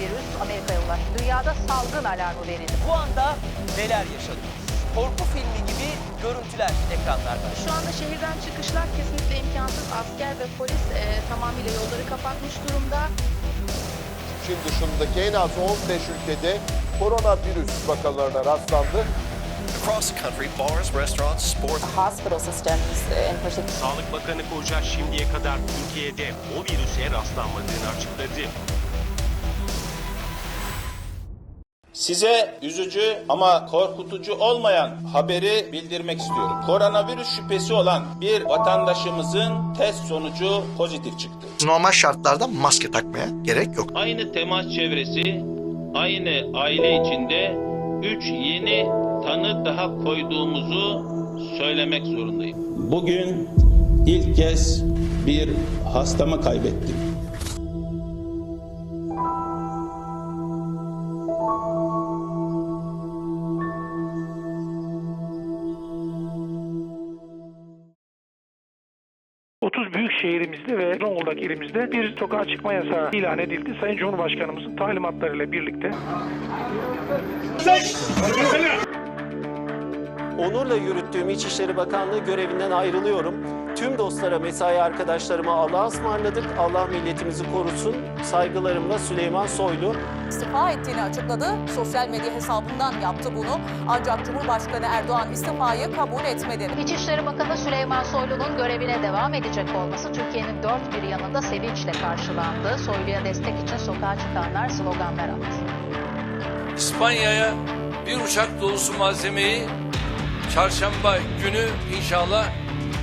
virüs Amerika'ya ulaştı. Dünyada salgın alarmı verildi. Bu anda neler yaşanıyor? Korku filmi gibi görüntüler ekranlarda. Şu anda şehirden çıkışlar kesinlikle imkansız. Asker ve polis e, tamamıyla yolları kapatmış durumda. Çin dışındaki en az 15 ülkede koronavirüs vakalarına rastlandı. Across the country, bars, restaurants, sports, hospital systems uh, in particular. Sağlık Bakanı Koca şimdiye kadar Türkiye'de o virüse rastlanmadığını açıkladı. Size üzücü ama korkutucu olmayan haberi bildirmek istiyorum. Koronavirüs şüphesi olan bir vatandaşımızın test sonucu pozitif çıktı. Normal şartlarda maske takmaya gerek yok. Aynı temas çevresi, aynı aile içinde 3 yeni tanı daha koyduğumuzu söylemek zorundayım. Bugün ilk kez bir hastamı kaybettim. Şehrimizde ve Zonguldak ilimizde bir sokağa çıkma yasağı ilan edildi. Sayın Cumhurbaşkanımızın talimatlarıyla birlikte. Onurla yürüttüğüm İçişleri Bakanlığı görevinden ayrılıyorum. Tüm dostlara, mesai arkadaşlarıma Allah'a ısmarladık. Allah milletimizi korusun. Saygılarımla Süleyman Soylu. İstifa ettiğini açıkladı. Sosyal medya hesabından yaptı bunu. Ancak Cumhurbaşkanı Erdoğan istifayı kabul etmedi. İçişleri Bakanı Süleyman Soylu'nun görevine devam edecek olması Türkiye'nin dört bir yanında sevinçle karşılandı. Soylu'ya destek için sokağa çıkanlar sloganlar attı. İspanya'ya bir uçak dolusu malzemeyi çarşamba günü inşallah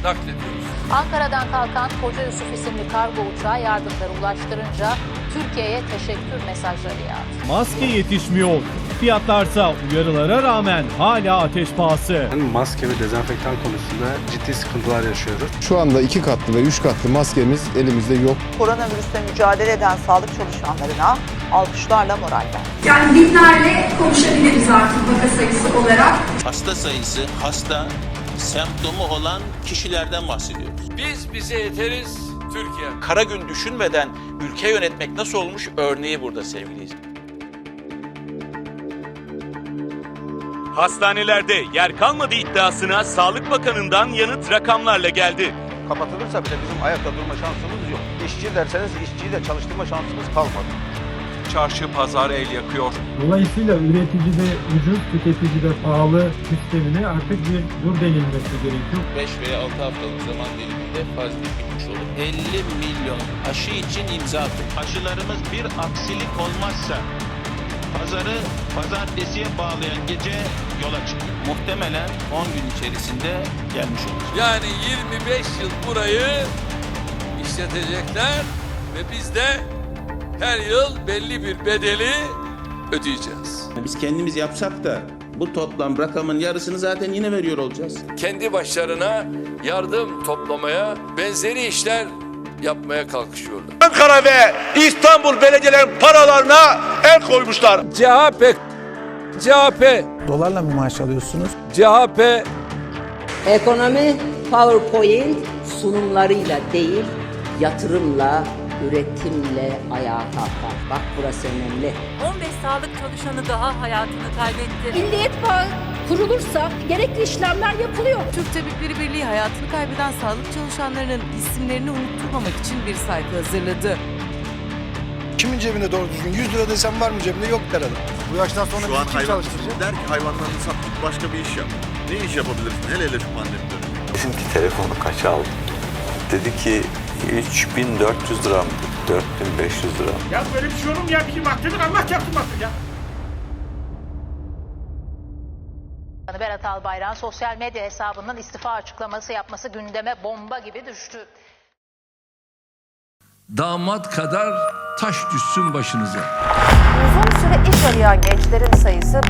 naklediyoruz. Ankara'dan kalkan Koca Yusuf isimli kargo uçağı yardımları ulaştırınca Türkiye'ye teşekkür mesajları yağdı. Maske yetişmiyor. Fiyatlarsa uyarılara rağmen hala ateş pahası. Maske ve dezenfektan konusunda ciddi sıkıntılar yaşıyoruz. Şu anda iki katlı ve üç katlı maskemiz elimizde yok. Koronavirüsle mücadele eden sağlık çalışanlarına alkışlarla moral verdi. Yani binlerle konuşabiliriz artık vaka sayısı olarak. Hasta sayısı, hasta, semptomu olan kişilerden bahsediyoruz. Biz bize yeteriz Türkiye. Kara gün düşünmeden ülke yönetmek nasıl olmuş örneği burada sevgili izleyiciler. Hastanelerde yer kalmadı iddiasına Sağlık Bakanı'ndan yanıt rakamlarla geldi. kapatılırsa bile bizim ayakta durma şansımız yok. İşçi derseniz işçiyi de çalıştırma şansımız kalmadı. Çarşı pazar el yakıyor. Dolayısıyla üreticide ucuz, tüketicide pahalı sistemine artık bir dur denilmesi gerekiyor. 5 veya 6 haftalık zaman diliminde fazla bitmiş olur. 50 milyon aşı için imza attık. Aşılarımız bir aksilik olmazsa pazarı pazartesiye bağlayan gece yola çıkıyor. Muhtemelen 10 gün içerisinde gelmiş olur. Yani 25 yıl burayı işletecekler ve biz de her yıl belli bir bedeli ödeyeceğiz. Biz kendimiz yapsak da bu toplam rakamın yarısını zaten yine veriyor olacağız. Kendi başlarına yardım toplamaya, benzeri işler yapmaya kalkışıyorlar. Ankara ve İstanbul belediyelerin paralarına el koymuşlar. CHP, CHP, Dolarla mı maaş alıyorsunuz? CHP Ekonomi PowerPoint sunumlarıyla değil, yatırımla, üretimle ayağa kalkar. Bak burası önemli. 15 sağlık çalışanı daha hayatını kaybetti. Milliyet Bağı kurulursa gerekli işlemler yapılıyor. Türk Tabipleri Birliği hayatını kaybeden sağlık çalışanlarının isimlerini unutturmamak için bir sayfa hazırladı. Kimin cebinde doğru düzgün 100 lira desem var mı cebinde yok der adam. Bu yaştan sonra Şu an kim hayvan çalıştıracak? der ki hayvanlarını sattık başka bir iş yap. Ne iş yapabilirsin hele hele şu pandemi döneminde. Bizimki telefonu kaça aldı? Dedi ki 3400 lira mı? 4500 lira. Ya böyle bir şey olur mu ya? Bizim vaktidir Allah yaptırmasın ya. Berat Albayrak'ın sosyal medya hesabından istifa açıklaması yapması gündeme bomba gibi düştü. damat kadar taş düşsün başınıza. Uzun süre iş arayan gençlerin sayısı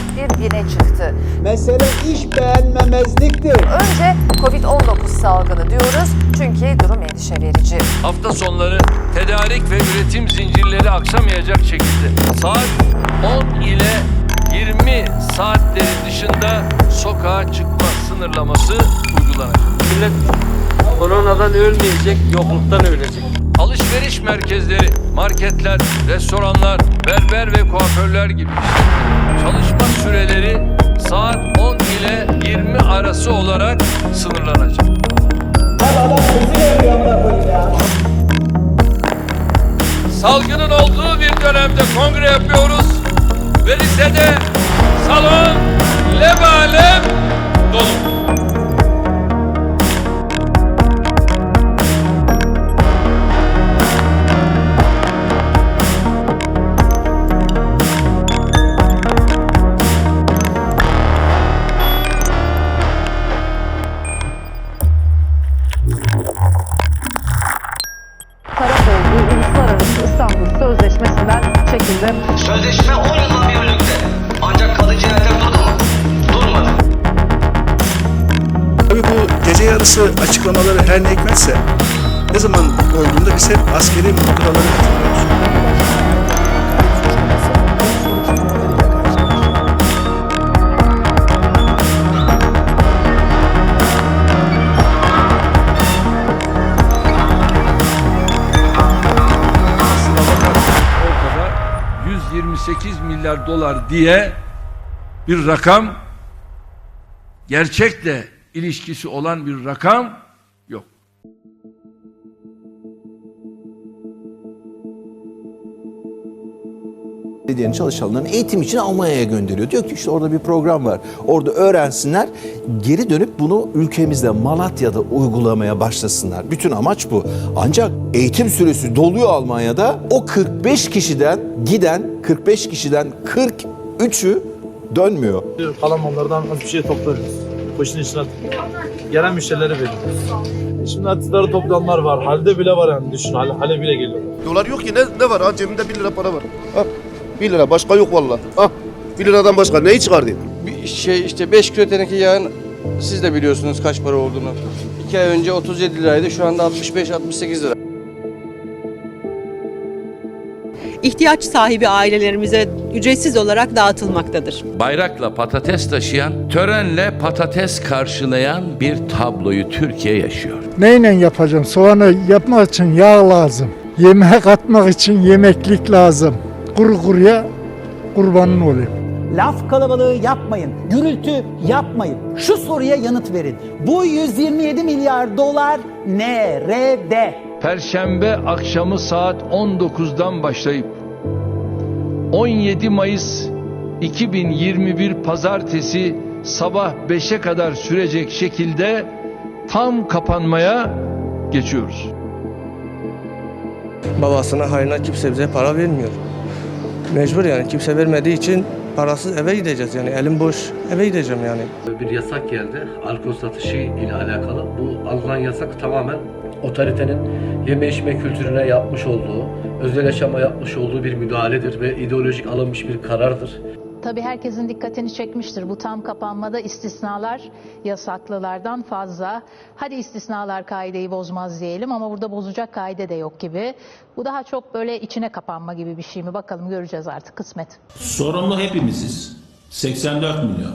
541 bine çıktı. Mesele iş beğenmemezliktir. Önce Covid-19 salgını diyoruz çünkü durum endişe verici. Hafta sonları tedarik ve üretim zincirleri aksamayacak şekilde saat 10 ile 20 saatlerin dışında sokağa çıkma sınırlaması uygulanacak. Millet koronadan ölmeyecek, yokluktan ölecek. Alışveriş merkezleri, marketler, restoranlar, berber ve kuaförler gibi. Çalışma süreleri saat 10 ile 20 arası olarak sınırlanacak. Salgının olduğu bir dönemde kongre yapıyoruz ve lisede salon lebalem dolu. Çekildi. Sözleşme 10 yıldan bir yürürlükte. Ancak kalıcı yerler durdu mu? Durmadı. Tabii bu gece yarısı açıklamaları her ne hikmetse ne zaman olduğunda biz hep askeri muhtıraları hatırlıyoruz. 128 milyar dolar diye bir rakam gerçekle ilişkisi olan bir rakam belediyenin çalışanlarını eğitim için Almanya'ya gönderiyor. Diyor ki işte orada bir program var. Orada öğrensinler. Geri dönüp bunu ülkemizde Malatya'da uygulamaya başlasınlar. Bütün amaç bu. Ancak eğitim süresi doluyor Almanya'da. O 45 kişiden giden 45 kişiden 43'ü dönmüyor. Kalan mallardan az bir şey toplarız. Başın içine gelen müşterilere veriyoruz. Şimdi artıkları toplayanlar var. Halde bile var yani düşün. Hale, hale bile geliyor. Dolar yok ki ne, ne var ha cebimde 1 lira para var. Ha 1 lira başka yok vallahi. Ha 1 liradan başka neyi çıkardın? Bir şey işte 5 kilo teneke yağın siz de biliyorsunuz kaç para olduğunu. 2 ay önce 37 liraydı şu anda 65-68 lira. İhtiyaç sahibi ailelerimize ücretsiz olarak dağıtılmaktadır. Bayrakla patates taşıyan, törenle patates karşılayan bir tabloyu Türkiye yaşıyor. Neyle yapacağım? Soğanı yapmak için yağ lazım. Yemeğe katmak için yemeklik lazım. Kuru kuruya kurbanın olayım. Laf kalabalığı yapmayın, gürültü yapmayın. Şu soruya yanıt verin. Bu 127 milyar dolar nerede? Perşembe akşamı saat 19'dan başlayıp 17 Mayıs 2021 Pazartesi sabah 5'e kadar sürecek şekilde tam kapanmaya geçiyoruz. Babasına hayrına kimse bize para vermiyor. Mecbur yani kimse vermediği için parasız eve gideceğiz yani elim boş eve gideceğim yani. Bir yasak geldi. Alkol satışı ile alakalı. Bu alınan yasak tamamen otoritenin yeme içme kültürüne yapmış olduğu, özel yaşama yapmış olduğu bir müdahaledir ve ideolojik alınmış bir karardır. Tabii herkesin dikkatini çekmiştir. Bu tam kapanmada istisnalar yasaklılardan fazla. Hadi istisnalar kaideyi bozmaz diyelim ama burada bozacak kaide de yok gibi. Bu daha çok böyle içine kapanma gibi bir şey mi? Bakalım göreceğiz artık kısmet. Sorumlu hepimiziz. 84 milyon.